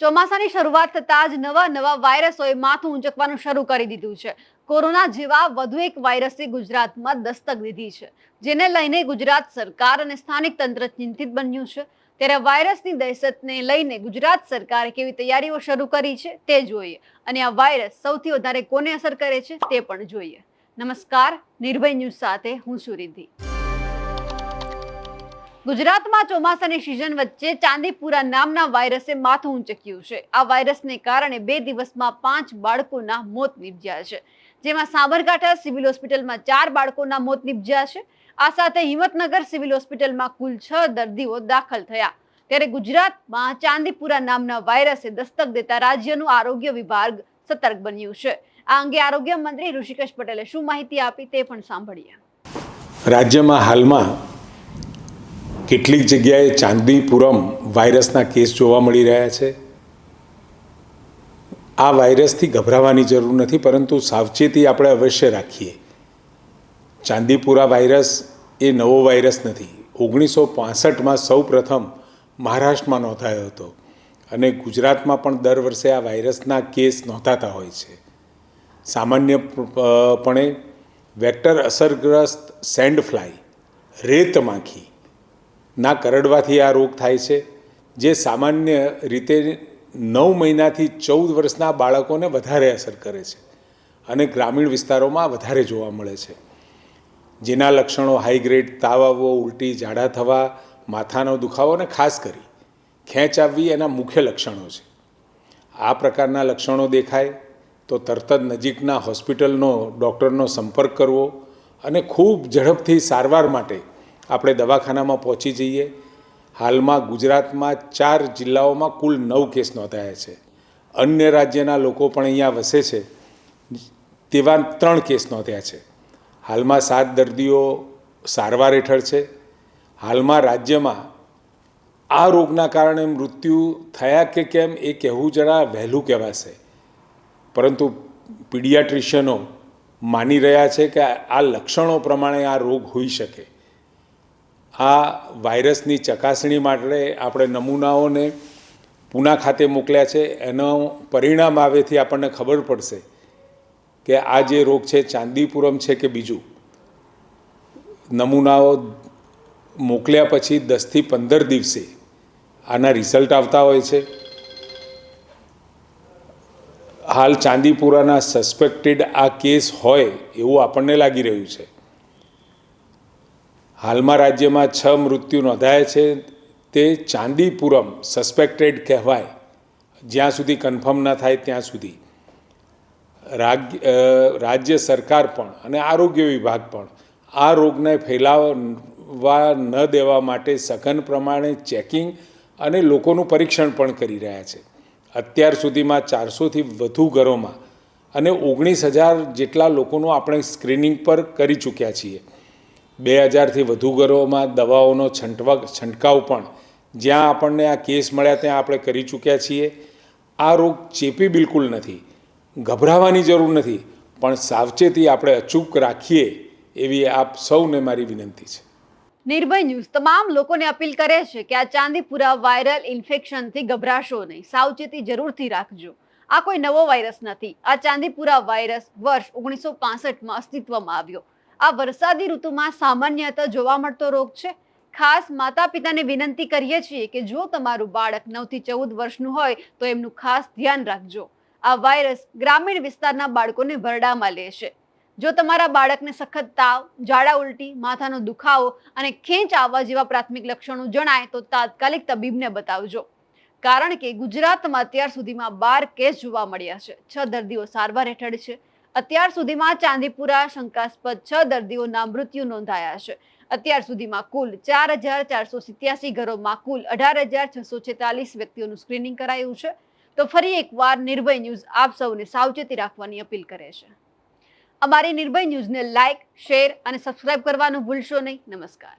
ચોમાસાની શરૂઆત થતાં જ નવા નવા વાયરસોએ માથું ઊંચકવાનું શરૂ કરી દીધું છે. કોરોના જેવા વધુ એક વાયરસે ગુજરાતમાં દસ્તક દીધી છે, જેને લઈને ગુજરાત સરકાર અને સ્થાનિક તંત્ર ચિંતિત બન્યું છે. ત્યારે વાયરસની દહેશતને લઈને ગુજરાત સરકારે કેવી તૈયારીઓ શરૂ કરી છે તે જોઈએ અને આ વાયરસ સૌથી વધારે કોને અસર કરે છે તે પણ જોઈએ. નમસ્કાર, નિર્ભય ન્યૂઝ સાથે હું સુરિદ્ધિ ગુજરાતમાં ચોમાસાની સિઝન વચ્ચે ચાંદીપુરા નામના વાયરસે માથું ઊંચક્યું છે. આ વાયરસને કારણે બે દિવસમાં પાંચ બાળકોના મોત નિપજ્યા છે. જેમાં સાબરકાંઠા સિવિલ હોસ્પિટલમાં ચાર બાળકોના મોત નિપજ્યા છે. આ સાથે હિંમતનગર સિવિલ હોસ્પિટલમાં કુલ છ દર્દીઓ દાખલ થયા. ત્યારે ગુજરાતમાં ચાંદીપુરા નામના વાયરસે દસ્તક દેતા રાજ્યનું આરોગ્ય વિભાગ સતર્ક બન્યું છે. આ અંગે આરોગ્ય મંત્રી ઋષિકેશ પટેલે શું માહિતી આપી તે પણ સાંભળીએ. રાજ્યમાં હાલમાં કેટલીક જગ્યાએ ચાંદીપુરમ વાયરસના કેસ જોવા મળી રહ્યા છે. આ વાયરસથી ગભરાવાની જરૂર નથી, પરંતુ સાવચેતી આપણે અવશ્ય રાખીએ. ચાંદીપુરા વાયરસ એ નવો વાયરસ નથી. ઓગણીસો પાસઠમાં સૌ પ્રથમ મહારાષ્ટ્રમાં નોંધાયો હતો અને ગુજરાતમાં પણ દર વર્ષે આ વાયરસના કેસ નોંધાતા હોય છે. સામાન્યપણે વેક્ટર અસરગ્રસ્ત સેન્ડ ફ્લાય રેત માખી ના કરડવાથી આ રોગ થાય છે, જે સામાન્ય રીતે નવ મહિનાથી ચૌદ વર્ષના બાળકોને વધારે અસર કરે છે અને ગ્રામીણ વિસ્તારોમાં વધારે જોવા મળે છે. જેના લક્ષણો હાઈગ્રેડ તાવ આવવો ઉલટી ઝાડા થવા, માથાનો દુખાવો અને ખાસ કરી ખેંચ આવવી એના મુખ્ય લક્ષણો છે. આ પ્રકારના લક્ષણો દેખાય તો તરત જ નજીકના હોસ્પિટલનો ડૉક્ટરનો સંપર્ક કરવો અને ખૂબ ઝડપથી સારવાર માટે આપણે દવાખાનામાં પહોંચી જઈએ. હાલમાં ગુજરાતમાં ચાર જિલ્લાઓમાં કુલ નવ કેસ નોંધાયા છે. અન્ય રાજ્યના લોકો પણ અહીંયા વસે છે. તેવા ત્રણ કેસ નોંધ્યા છે. હાલમાં સાત દર્દીઓ સારવાર હેઠળ છે. હાલમાં રાજ્યમાં આ રોગના કારણે મૃત્યુ થયા કે કેમ એ કહેવું જરા વહેલું કહેવાશે. પરંતુ પીડિયાટ્રિશિયનો માની રહ્યા છે કે આ લક્ષણો પ્રમાણે આ રોગ હોઈ શકે. આ વાયરસની ચકાસણી માટે આપણે નમૂનાઓને પૂના ખાતે મોકલ્યા છે. એનો પરિણામ આવેથી આપણને ખબર પડશે કે આ જે રોગ છે, ચાંદીપુરમ છે કે બીજું, નમૂનાઓ મોકલ્યા પછી દસથી પંદર દિવસે આના રિઝલ્ટ આવતા હોય છે. હાલ ચાંદીપુરાના સસ્પેક્ટેડ આ કેસ હોય એવું આપણને લાગી રહ્યું છે. હાલમાં રાજ્યમાં છ મૃત્યુ નોંધાયા છે. તે ચાંદીપુરમ સસ્પેક્ટેડ કહેવાય. જ્યાં સુધી કન્ફર્મ ના થાય ત્યાં સુધી. રાજ્ય સરકાર પણ અને આરોગ્ય વિભાગ પણ આ રોગને ફેલાવવા ન દેવા માટે સઘન પ્રમાણે ચેકિંગ અને લોકોનું પરીક્ષણ પણ કરી રહ્યા છે. અત્યાર સુધીમાં ચારસોથી વધુ ઘરોમાં અને ઓગણીસ હજાર જેટલા લોકોનું આપણે સ્ક્રીનિંગ પર કરી ચૂક્યા છીએ. બે હજારથી વધુ ઘરોમાં દવાઓનો છંટવા, છંટકાવ પણ જ્યાં આપણને આ કેસ મળ્યા ત્યાં આપણે કરી ચૂક્યા છીએ. આ રોગ ચેપી બિલકુલ નથી, ગભરાવાની જરૂર નથી, પણ સાવચેતી આપણે અચૂક રાખીએ એવી આપ સૌને મારી વિનંતી છે. નિર્ભય ન્યૂઝ, તમામ લોકોને અપીલ કરે છે કે આ ચાંદીપુરા વાયરલ ઇન્ફેક્શનથી ગભરાશો નહીં. સાવચેતી જરૂરથી રાખજો. આ કોઈ નવો વાયરસ નથી. આ ચાંદીપુરા વાયરસ વર્ષ ઓગણીસો પાસઠમાં અસ્તિત્વમાં આવ્યો. આ વરસાદી ઋતુમાં સામાન્યતઃ જોવા મળતો રોગ છે. ખાસ માતા પિતાને વિનંતી કરીએ છીએ કે જો તમારું બાળક નવથી ચૌદ વર્ષનું હોય તો એમનું ખાસ ધ્યાન રાખજો. આ વાયરસ ગ્રામીણ વિસ્તારના બાળકોને વરડામાં લે છે. જો તમારા બાળકને સખત તાવ, ઝાડા ઉલટી, માથાનો દુખાવો અને ખેંચ આવવા જેવા પ્રાથમિક લક્ષણો જણાય તો તાત્કાલિક તબીબને બતાવજો. કારણ કે ગુજરાતમાં અત્યાર સુધીમાં બાર કેસ જોવા મળ્યા છે. છ દર્દીઓ સારવાર હેઠળ છે. અત્યાર સુધીમાં ચાંદીપુરા, શંકાસ્પદ છ દર્દીઓના મૃત્યુ નોંધાયા છે. અત્યાર સુધીમાં કુલ ચાર હજાર ચારસો સિત્યાસી ઘરોમાં કુલ અઢાર હજાર છસો છેતાલીસ વ્યક્તિઓનું સ્ક્રીનિંગ કરાયું છે. તો ફરી એકવાર નિર્ભય ન્યૂઝ આપ સૌને સાવચેતી રાખવાની અપીલ કરે છે. અમારી નિર્ભય ન્યૂઝને લાઇક શેર અને સબસ્ક્રાઇબ કરવાનું ભૂલશો નહીં. નમસ્કાર.